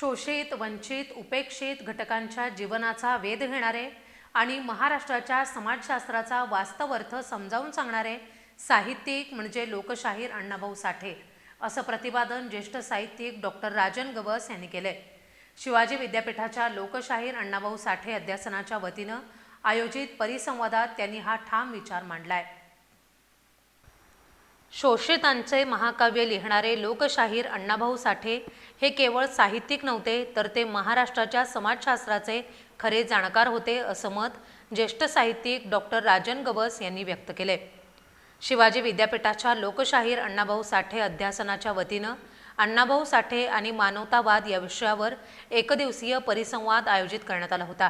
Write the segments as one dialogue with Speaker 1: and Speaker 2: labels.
Speaker 1: शोषित वंचित उपेक्षित घटकांच्या जीवनाचा वेध घेणारे आणि महाराष्ट्राच्या समाजशास्त्राचा वास्तव अर्थ समजावून सांगणारे साहित्यिक म्हणजे लोकशाहीर अण्णाभाऊ साठे असं प्रतिपादन ज्येष्ठ साहित्यिक डॉक्टर राजन गवस यांनी केले शिवाजी विद्यापीठाच्या लोकशाहीर अण्णाभाऊ साठे अध्यासनाच्या वतीनं आयोजित परिसंवादात त्यांनी हा ठाम विचार मांडलाय. शोषितांचे महाकाव्य लिहिणारे लोकशाहीर अण्णाभाऊ साठे हे केवळ साहित्यिक नव्हते तर ते महाराष्ट्राच्या समाजशास्त्राचे खरे जाणकार होते असं मत ज्येष्ठ साहित्यिक डॉक्टर राजन गवस यांनी व्यक्त केले. शिवाजी विद्यापीठाच्या लोकशाहीर अण्णाभाऊ साठे अध्यासनाच्या वतीनं अण्णाभाऊ साठे आणि मानवतावाद या विषयावर एकदिवसीय परिसंवाद आयोजित करण्यात आला होता.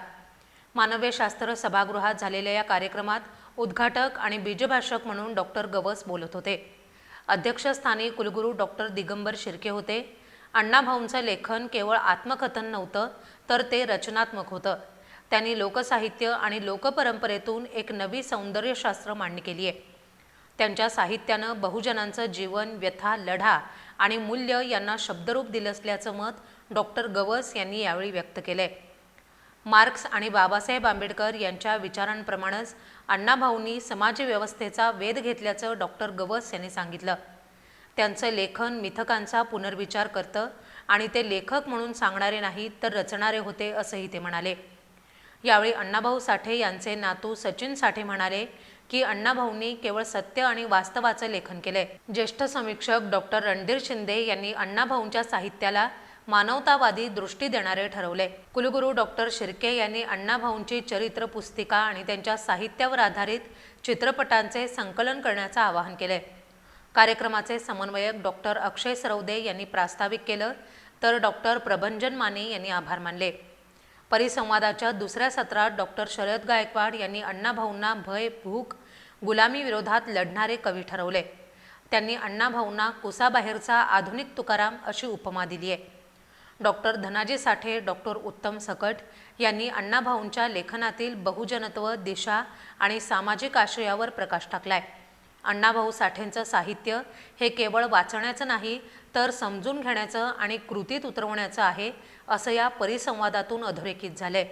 Speaker 1: मानव्यशास्त्र सभागृहात झालेल्या या कार्यक्रमात उद्घाटक आणि बीजभाषक म्हणून डॉक्टर गवस बोलत होते. अध्यक्षस्थानी कुलगुरू डॉक्टर दिगंबर शिर्के होते. अण्णाभाऊंचं लेखन केवळ आत्मकथन नव्हतं तर ते रचनात्मक होतं. त्यांनी लोकसाहित्य आणि लोकपरंपरेतून एक नवी सौंदर्यशास्त्र मांडणी केली आहे. त्यांच्या साहित्यानं बहुजनांचं जीवन व्यथा लढा आणि मूल्य यांना शब्दरूप दिलं असल्याचं मत डॉक्टर गवस यांनी यावेळी व्यक्त केलं आहे मार्क्स आणि बाबासाहेब आंबेडकर यांच्या विचारांप्रमाणेच अण्णाभाऊंनी समाजव्यवस्थेचा वेध घेतल्याचं डॉक्टर गवस यांनी सांगितलं. त्यांचं लेखन मिथकांचा पुनर्विचार करतं आणि ते लेखक म्हणून सांगणारे नाही तर रचणारे होते असंही ते म्हणाले. यावेळी अण्णाभाऊ साठे यांचे नातू सचिन साठे म्हणाले की अण्णाभाऊंनी केवळ सत्य आणि वास्तवाचं लेखन केलंय. ज्येष्ठ समीक्षक डॉक्टर रणधीर शिंदे यांनी अण्णाभाऊंच्या साहित्याला मानवतावादी दृष्टी देणारे ठरवले. कुलगुरू डॉक्टर शिर्के यांनी अण्णाभाऊंची चरित्र पुस्तिका आणि त्यांच्या साहित्यावर आधारित चित्रपटांचे संकलन करण्याचं आवाहन केले. कार्यक्रमाचे समन्वयक डॉक्टर अक्षय सरवदे यांनी प्रास्ताविक केलं तर डॉक्टर प्रभंजन माने यांनी आभार मानले. परिसंवादाच्या दुसऱ्या सत्रात डॉक्टर शरद गायकवाड यांनी अण्णाभाऊंना भय भूक गुलामी विरोधात लढणारे कवी ठरवले. त्यांनी अण्णाभाऊंना कुसाबाहेरचा आधुनिक तुकाराम अशी उपमा दिली आहे डॉक्टर धनाजी साठे डॉक्टर उत्तम सकट यांनी अण्णाभाऊंच्या लेखनातील बहुजनत्व दिशा आणि सामाजिक आशयावर प्रकाश टाकलाय. अण्णाभाऊ साठेंचं साहित्य हे केवळ वाचण्याचं नाही तर समजून घेण्याचं आणि कृतीत उतरवण्याचं आहे असं या परिसंवादातून अधोरेखित झालंय.